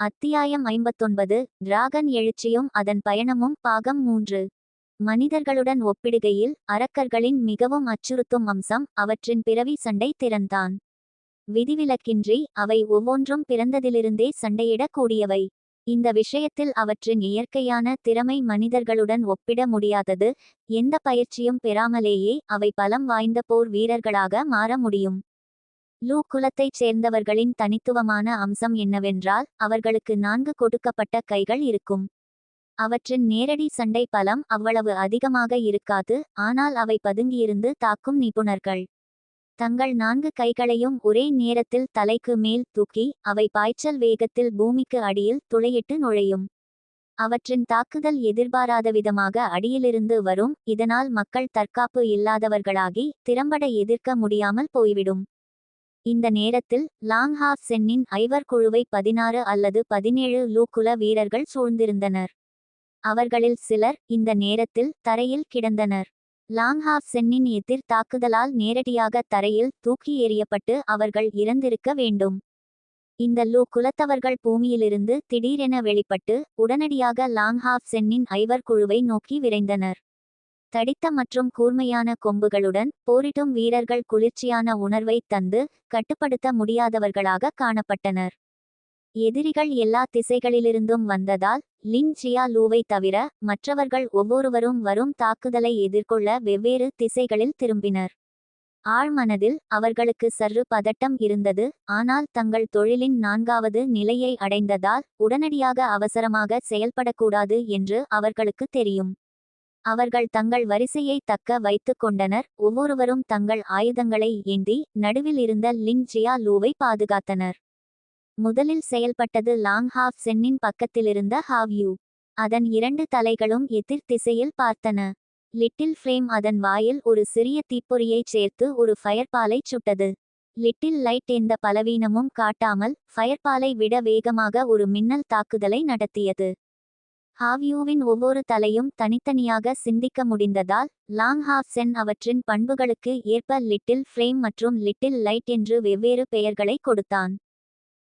அத்தியாயம் ஐம்பத்தொன்பது டிராகன் எழுச்சியும் அதன் பயணமும் பாகம் மூன்று. மனிதர்களுடன் ஒப்பிடுகையில் அரக்கர்களின் மிகவும் அச்சுறுத்தும் அம்சம் அவற்றின் பிறவி சண்டை திறந்தான். விதிவிலக்கின்றி அவை ஒவ்வொன்றும் பிறந்ததிலிருந்தே சண்டையிடக் கூடியவை. இந்த விஷயத்தில் அவற்றின் இயற்கையான திறமை மனிதர்களுடன் ஒப்பிட முடியாதது எந்த பயிற்சியும் பெறாமலேயே அவை பலம் வாய்ந்த போர் வீரர்களாக மாற முடியும். லூ குலத்தைச் சேர்ந்தவர்களின் தனித்துவமான அம்சம் என்னவென்றால் அவர்களுக்கு நான்கு கொடுக்கப்பட்ட கைகள் இருக்கும். அவற்றின் நேரடி சண்டை பலம் அவ்வளவு அதிகமாக இருக்காது ஆனால் அவை பதுங்கியிருந்து தாக்கும் நிபுணர்கள். தங்கள் நான்கு கைகளையும் ஒரே நேரத்தில் தலைக்கு மேல் தூக்கி அவை பாய்ச்சல் வேகத்தில் பூமிக்கு அடியில் துளையிட்டு நுழையும். அவற்றின் தாக்குதல் எதிர்பாராத விதமாக அடியிலிருந்து வரும் இதனால் மக்கள் தற்காப்பு இல்லாதவர்களாகி திறம்பட எதிர்க்க முடியாமல் போய்விடும். இந்த நேரத்தில் லாங்ஹாஃப் சென்னின் ஐவர் குழுவை பதினாறு அல்லது பதினேழு லூக்குல வீரர்கள் சூழ்ந்திருந்தனர். அவர்களில் சிலர் இந்த நேரத்தில் தரையில் கிடந்தனர். லாங்ஹாஃப் சென்னின் எதிர் தாக்குதலால் நேரடியாக தரையில் தூக்கி எறியப்பட்டு அவர்கள் இறந்திருக்க வேண்டும். இந்த லூ குலத்தவர்கள் பூமியிலிருந்து திடீரென வெளிப்பட்டு உடனடியாக லாங்ஹாஃப் சென்னின் ஐவர் குழுவை நோக்கி விரைந்தனர். தடித்த மற்றும் கூர்மையான கொம்புகளுடன் போரிட்டும் வீரர்கள் குளிர்ச்சியான உணர்வை தந்து கட்டுப்படுத்த முடியாதவர்களாக காணப்பட்டனர். எதிரிகள் எல்லா திசைகளிலிருந்தும் வந்ததால் லின் ஜியா லூவை தவிர மற்றவர்கள் ஒவ்வொருவரும் வரும் தாக்குதலை எதிர்கொள்ள வெவ்வேறு திசைகளில் திரும்பினர். ஆழ்மனதில் அவர்களுக்கு சற்று பதட்டம் இருந்தது ஆனால் தங்கள் தொழிலின் நான்காவது நிலையை அடைந்ததால் உடனடியாக அவசரமாக செயல்படக்கூடாது என்று அவர்களுக்கு தெரியும். அவர்கள் தங்கள் வரிசையை தக்க வைத்துக் கொண்டனர். ஒவ்வொருவரும் தங்கள் ஆயுதங்களை ஏந்தி நடுவில் இருந்த லிங் ஜியா லூவை பாதுகாத்தனர். முதலில் செயல்பட்டது லாங் ஹாஃப் சென்னின் பக்கத்திலிருந்த ஹாவ்யூ. அதன் இரண்டு தலைகளும் எதிர் திசையில் பார்த்தன. லிட்டில் ஃப்ளேம் அதன் வாயில் ஒரு சிறிய தீப்பொறியைச் சேர்த்து ஒரு ஃபயர்பாலை சுட்டது. லிட்டில் லைட் எந்த பலவீனமும் காட்டாமல் ஃபயர்பாலை விட வேகமாக ஒரு மின்னல் தாக்குதலை நடத்தியது. ஹாவ்யூவின் ஒவ்வொரு தலையும் தனித்தனியாக சிந்திக்க முடிந்ததால் லாங் ஹாஃப் சென் அவற்றின் பண்புகளுக்கு ஏற்ப லிட்டில் ஃப்ளேம் மற்றும் லிட்டில் லைட் என்று வெவ்வேறு பெயர்களை கொடுத்தான்.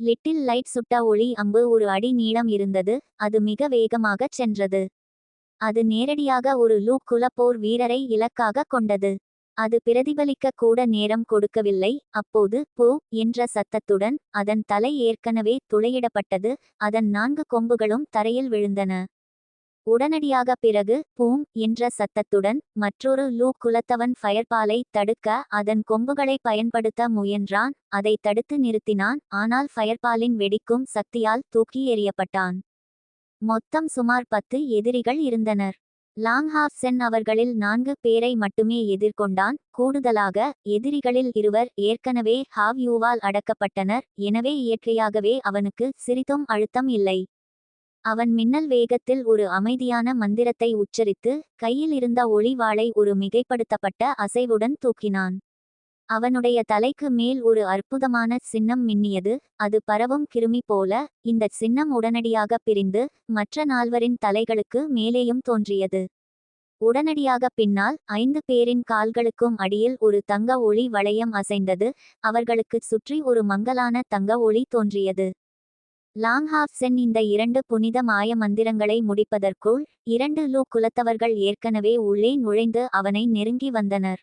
லிட்டில் லைட் சுட்ட ஒளி அம்பு ஒரு அடி நீளம் இருந்தது அது மிக வேகமாகச் சென்றது. அது நேரடியாக ஒரு லூக் குலப்போர் வீரரை இலக்காக கொண்டது. அது பிரதிபலிக்க கூட நேரம் கொடுக்கவில்லை. அப்போது போ என்ற சத்தத்துடன் அதன் தலை ஏற்கனவே துளையிடப்பட்டது. அதன் நான்கு கொம்புகளும் தரையில் விழுந்தன. உடனடியாக பிறகு பூம் என்ற சத்தத்துடன் மற்றொரு லூ குலத்தவன் ஃபயர்பாலை தடுக்க அதன் கொம்புகளை பயன்படுத்த முயன்றான். அதை தடுத்து நிறுத்தினான். ஆனால் ஃபயர்பாலின் வெடிக்கும் சக்தியால் தூக்கி எறியப்பட்டான். மொத்தம் சுமார் பத்து எதிரிகள் இருந்தனர். லாங்ஹாஃப் சென் அவர்களில் நான்கு பேரை மட்டுமே எதிர்கொண்டான். கூடுதலாக எதிரிகளில் இருவர் ஏற்கனவே ஹாவ் யூவால் அடக்கப்பட்டனர். எனவே இயற்கையாகவே அவனுக்கு சிறிதும் அழுத்தம் இல்லை. அவன் மின்னல் வேகத்தில் ஒரு அமைதியான மந்திரத்தை உச்சரித்து கையில் இருந்த ஒளிவாளை ஒரு மிகைப்படுத்தப்பட்ட அசைவுடன் தூக்கினான். அவனுடைய தலைக்கு மேல் ஒரு அற்புதமான சின்னம் மின்னியது அது பரவும் கிருமி போல இந்த சின்னம் உடனடியாக பிரிந்து மற்ற நால்வரின் தலைகளுக்கு மேலேயும் தோன்றியது. உடனடியாக பின்னால் ஐந்து பேரின் கால்களுக்கும் அடியில் ஒரு தங்க ஒளி வளையம் அசைந்தது அவர்களுக்கு சுற்றி ஒரு மங்கலான தங்க ஒளி தோன்றியது. லாங்ஹாஃப் சென் இந்த இரண்டு புனித மாய மந்திரங்களை முடிப்பதற்குள் இரண்டு லூ குலத்தவர்கள் ஏற்கனவே உள்ளே நுழைந்து அவனை நெருங்கி வந்தனர்.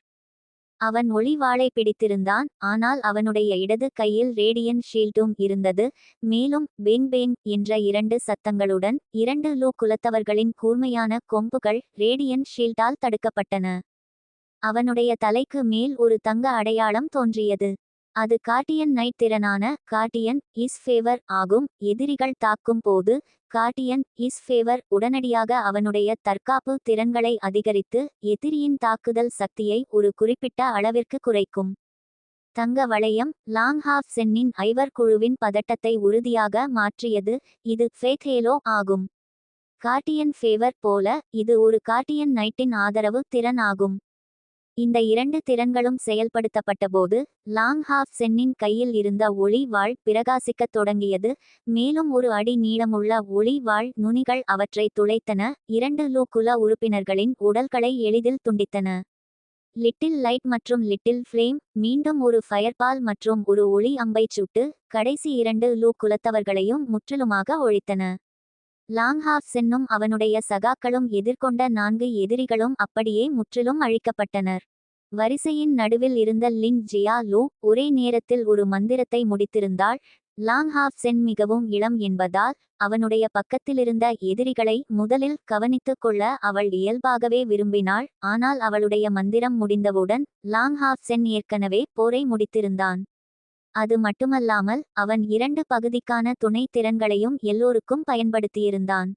அவன் ஒளிவாளை பிடித்திருந்தான் ஆனால் அவனுடைய இடது கையில் ரேடியன் ஷீல்டும் இருந்தது. மேலும் பென் பென் என்ற இரண்டு சத்தங்களுடன் இரண்டு லூ குலத்தவர்களின் கூர்மையான கொம்புகள் ரேடியன் ஷீல்டால் தடுக்கப்பட்டன. அவனுடைய தலைக்கு மேல் ஒரு தங்க அடையாளம் தோன்றியது. அது கார்டியன் நைட் திறனான கார்டியன் இஸ் ஃபேவர் ஆகும். எதிரிகள் தாக்கும் போது கார்டியன் இஸ் ஃபேவர் உடனடியாக அவனுடைய தற்காப்பு திறன்களை அதிகரித்து எதிரியின் தாக்குதல் சக்தியை ஒரு குறிப்பிட்ட அளவிற்கு குறைக்கும். தங்க வளையம் லாங் ஹாஃப் சென்னின் ஐவர் குழுவின் பதட்டத்தை உறுதியாக மாற்றியது. இது ஃபேத்ஹேலோ ஆகும். கார்டியன் ஃபேவர் போல இது ஒரு கார்டியன் நைட்டின் ஆதரவு திறன் ஆகும். இந்த இரண்டு திறன்களும் செயல்படுத்தப்பட்டபோது லாங் ஹாஃப் சென்னின் கையில் இருந்த ஒளி வாழ் பிரகாசிக்கத் தொடங்கியது. மேலும் ஒரு அடி நீளமுள்ள ஒளி வாழ் நுனிகள் அவற்றை துளைத்தன. இரண்டு லூ குல உறுப்பினர்களின் உடல்களை எளிதில் துண்டித்தன. லிட்டில் லைட் மற்றும் லிட்டில் ஃப்ளேம் மீண்டும் ஒரு ஃபயர்பால் மற்றும் ஒரு ஒளி அம்பை சுட்டு கடைசி இரண்டு லூ குலத்தவர்களையும் முற்றிலுமாக ஒழித்தன. லாங்ஹாஃப் சென்னும் அவனுடைய சகாக்களும் எதிர்கொண்ட நான்கு எதிரிகளும் அப்படியே முற்றிலும் அழிக்கப்பட்டனர். வரிசையின் நடுவில் இருந்த லின் ஜியா லூ ஒரே நேரத்தில் ஒரு மந்திரத்தை முடித்திருந்தாள். லாங்ஹாஃப் சென் மிகவும் இளம் என்பதால் அவனுடைய பக்கத்திலிருந்த எதிரிகளை முதலில் கவனித்துக் கொள்ள அவள் இயல்பாகவே விரும்பினாள். ஆனால் அவளுடைய மந்திரம் முடிந்தவுடன் லாங்ஹாஃப் சென் ஏற்கனவே போரை முடித்திருந்தான். அது மட்டுமல்லாமல் அவன் இரண்டு பகுதிக்கான துணை திறன்களையும் எல்லோருக்கும் பயன்படுத்தியிருந்தான்.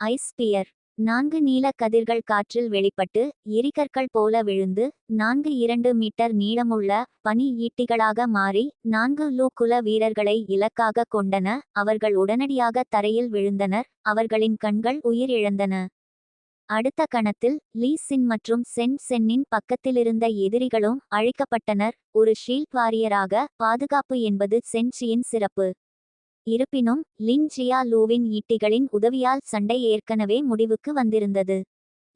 ஐஸ்பியர் நான்கு நீல கதிர்கள் காற்றில் வெளிப்பட்டு எரிகற்கள் போல விழுந்து நான்கு இரண்டு மீட்டர் நீளமுள்ள பனி ஈட்டிகளாக மாறி நான்கு லூ குல வீரர்களை இலக்காக கொண்டன அவர்கள் உடனடியாக தரையில் விழுந்தனர் அவர்களின் கண்கள் உயிரிழந்தன. அடுத்த கணத்தில் லீ சின் மற்றும் சென் சென்னின் பக்கத்திலிருந்த எதிரிகளும் அழிக்கப்பட்டனர். ஒரு ஷீல்ட் வாரியராக பாதுகாப்பு என்பது சென்சியின் சிறப்பு. இருப்பினும் லின் ஜியா லூவின் ஈட்டிகளின் உதவியால் சண்டை ஏற்கனவே முடிவுக்கு வந்திருந்தது.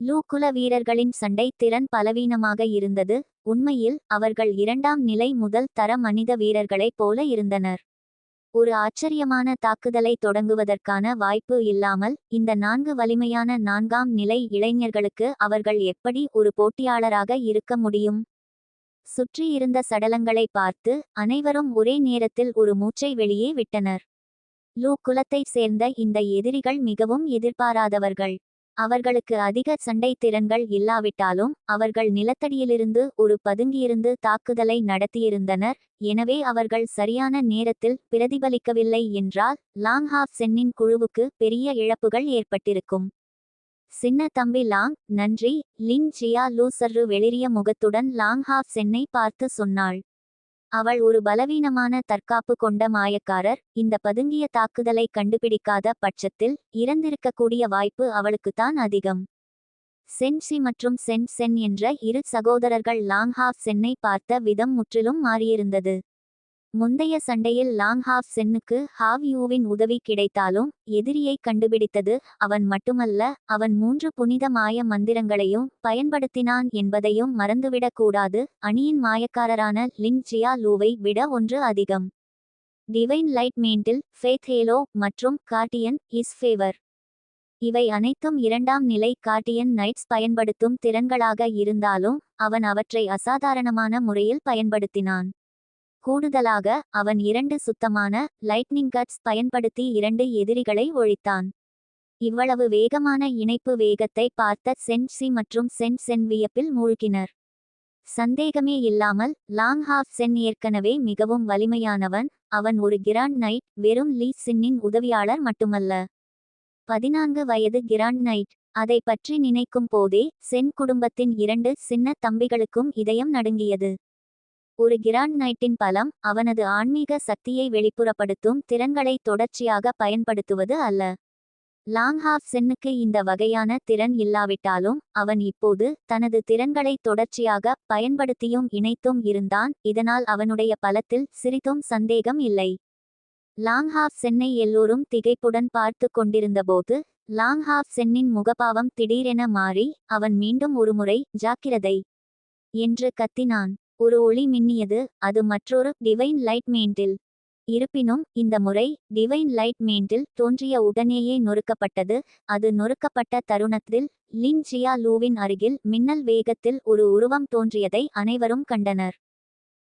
லூ குல வீரர்களின் சண்டை திறன் பலவீனமாக இருந்தது. உண்மையில் அவர்கள் இரண்டாம் நிலை முதல் தர மனித வீரர்களைப் போல இருந்தனர். ஒரு ஆச்சரியமான தாக்குதலை தொடங்குவதற்கான வாய்ப்பு இல்லாமல் இந்த நான்கு வலிமையான நான்காம் நிலை இளைஞர்களுக்கு அவர்கள் எப்படி ஒரு போட்டியாளராக இருக்க முடியும்? சுற்றியிருந்த சடலங்களை பார்த்து அனைவரும் ஒரே நேரத்தில் ஒரு மூச்சை வெளியே விட்டனர். லூ குலத்தைச் சேர்ந்த இந்த எதிரிகள் மிகவும் எதிர்பாராதவர்கள். அவர்களுக்கு அதிக சண்டை திறன்கள் இல்லாவிட்டாலும் அவர்கள் நிலத்தடியிலிருந்து ஒரு பதுங்கியிருந்து தாக்குதலை நடத்தியிருந்தனர். எனவே அவர்கள் சரியான நேரத்தில் பிரதிபலிக்கவில்லை என்றால் லாங்ஹாஃப் சென்னின் குழுவுக்கு பெரிய இழப்புகள் ஏற்பட்டிருக்கும். சின்ன தம்பி லாங் நன்றி லின் ஜியா லூசர்ரு வெளிரிய முகத்துடன் லாங்ஹாஃப் சென்னை பார்த்து சொன்னாள். அவள் ஒரு பலவீனமான தற்காப்பு கொண்ட மாயக்காரர். இந்த பதுங்கிய தாக்குதலை கண்டுபிடிக்காத பட்சத்தில் இறந்திருக்கக்கூடிய வாய்ப்பு அவளுக்குத்தான் அதிகம். சென்சி மற்றும் சென் சென் என்ற இரு சகோதரர்கள் லாங்ஹாஃப் சென்னை பார்த்த விதம் முற்றிலும் மாறியிருந்தது. முந்தைய சண்டையில் லாங் ஹாஃப் சென்னுக்கு ஹாவ் யூவின் உதவி கிடைத்தாலும் எதிரியை கண்டுபிடித்தது அவன் மட்டுமல்ல அவன் மூன்று புனித மாய மந்திரங்களையும் பயன்படுத்தினான் என்பதையும் மறந்துவிடக் கூடாது. அணியின் மாயக்காரரான லின் ஜியா லூவை விட ஒன்று அதிகம். Divine light mantle faith halo மற்றும் கார்டியன் இஸ் ஃபேவர். இவை அனைத்தும் இரண்டாம் நிலை கார்டியன் நைட்ஸ் பயன்படுத்தும் திறன்களாக இருந்தாலும் அவன் அவற்றை அசாதாரணமான முறையில் பயன்படுத்தினான். கூடுதலாக அவன் இரண்டு சுத்தமான லைட்னிங் கட்ஸ் பயன்படுத்தி இரண்டு எதிரிகளை ஒழித்தான். இவ்வளவு வேகமான இணைப்பு வேகத்தை பார்த்த சென்சி மற்றும் சென் சென் வியப்பில் மூழ்கினர். சந்தேகமே இல்லாமல் லாங் ஹாஃப் சென் ஏற்கனவே மிகவும் வலிமையானவன் அவன் ஒரு கிராண்ட் நைட் வெறும் லீ சின்னின் உதவியாளர் மட்டுமல்ல. பதினான்கு வயது கிராண்ட் நைட் அதை பற்றி நினைக்கும் போதே சென் குடும்பத்தின் இரண்டு சின்ன தம்பிகளுக்கும் இதயம் நடுங்கியது. ஒரு கிராண்ட் நைட்டின் பலம் அவனது ஆன்மீக சக்தியை வெளிப்புறப்படுத்தும் திறன்களை தொடர்ச்சியாக பயன்படுத்துவது அல்ல. லாங்ஹாஃப் சென்னுக்கு இந்த வகையான திறன் இல்லாவிட்டாலும் அவன் இப்போது தனது திறன்களை தொடர்ச்சியாக பயன்படுத்தியும் இணைத்தும் இருந்தான் இதனால் அவனுடைய பலத்தில் சிறிதும் சந்தேகம் இல்லை. லாங்ஹாஃப் சென்னை எல்லோரும் திகைப்புடன் பார்த்து கொண்டிருந்தபோது லாங்ஹாஃப் சென்னின் முகபாவம் திடீரென மாறி அவன் மீண்டும் ஒருமுறை ஜாக்கிரதை என்று கத்தினான். ஒரு ஒளி மின்னியது அது மற்றொரு டிவைன் லைட் மேண்டில் இருப்பினும் இந்த முறை டிவைன் லைட் மெயின்டில் தோன்றிய உடனேயே நொறுக்கப்பட்டது அது நொறுக்கப்பட்ட தருணத்தில் லின் ஜியா லூவின் அருகில் மின்னல் வேகத்தில் ஒரு உருவம் தோன்றியதை அனைவரும் கண்டனர்.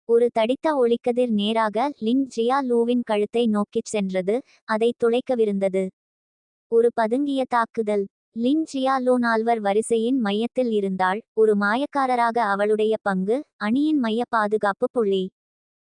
ஒரு தடித்த ஒளிக்கதிர் நேராக லின் ஜியா லூவின் கழுத்தை நோக்கிச் சென்றது அதை துளைக்கவிருந்தது. ஒரு பதுங்கிய தாக்குதல். லின் ஜியாலோ நால்வர் வரிசையின் மையத்தில் இருந்தாள். ஒரு மாயக்காரராக அவளுடைய பங்கு அணியின் மைய பாதுகாப்பு புள்ளி.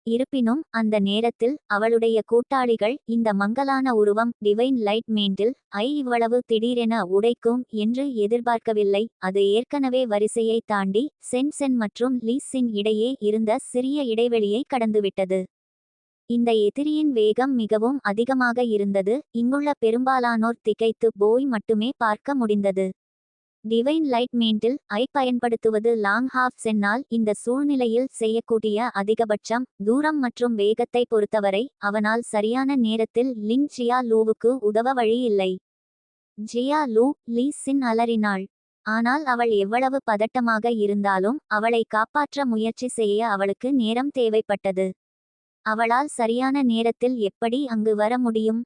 இருப்பினும் அந்த நேரத்தில் அவளுடைய கூட்டாளிகள் இந்த மங்கலான உருவம் டிவைன் லைட் மேண்டில் ஐ இவ்வளவு திடீரென உடைக்கும் என்று எதிர்பார்க்கவில்லை. அது ஏற்கனவே வரிசையை தாண்டி சென் மற்றும் லீஸின் இடையே இருந்த சிறிய இடைவெளியை கடந்துவிட்டது. இந்த எதிரியின் வேகம் மிகவும் அதிகமாக இருந்தது. இங்குள்ள பெரும்பாலானோர் திகைத்து போய் மட்டுமே பார்க்க முடிந்தது. டிவைன் லைட் மெயின்டில் ஐ பயன்படுத்துவது லாங் ஹாஃப் சென்னால் இந்த சூழ்நிலையில் செய்யக்கூடிய அதிகபட்சம் தூரம் மற்றும் வேகத்தை பொறுத்தவரை அவனால் சரியான நேரத்தில் லின் ஜியா லூவுக்கு உதவ வழி இல்லை ஜியா லூ லீ சின் அலறினாள். ஆனால் அவள் எவ்வளவு பதட்டமாக இருந்தாலும் அவளை காப்பாற்ற முயற்சி செய்ய அவளுக்கு நேரம் தேவைப்பட்டது. அவளால் சரியான நேரத்தில் எப்படி அங்கு வர முடியும்?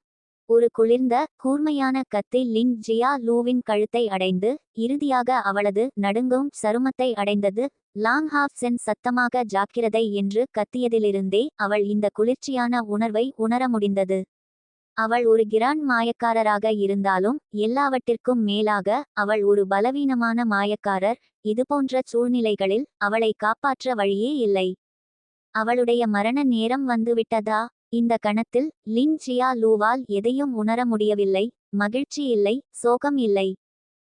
ஒரு குளிர்ந்த கூர்மையான கத்தி லின் ஜியா லூவின் கழுத்தை அடைந்து இறுதியாக அவளது நடுங்கும் சருமத்தை அடைந்தது லாங் ஹாஃப் சென் சத்தமாக ஜாக்கிரதை என்று கத்தியதிலிருந்தே அவள் இந்த குளிர்ச்சியான உணர்வை உணர முடிந்தது. அவள் ஒரு கிராண்ட் மாயக்காரராக இருந்தாலும் எல்லாவற்றிற்கும் மேலாக அவள் ஒரு பலவீனமான மாயக்காரர் இதுபோன்ற சூழ்நிலைகளில் அவளை காப்பாற்ற வழியே இல்லை. அவளுடைய மரண நேரம் வந்துவிட்டதா? இந்த கணத்தில் லின் ஜியா லூவால் எதையும் உணர முடியவில்லை. மகிழ்ச்சி இல்லை. சோகம் இல்லை.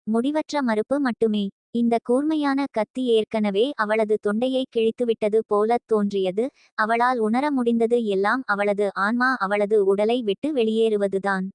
முடிவற்ற மறுப்பு மட்டுமே. இந்த கூர்மையான கத்தி ஏற்கனவே அவளது தொண்டையை கிழித்துவிட்டது போலத் தோன்றியது. அவளால் உணர முடிந்தது எல்லாம் அவளது ஆன்மா அவளது உடலை விட்டு வெளியேறுவதுதான்.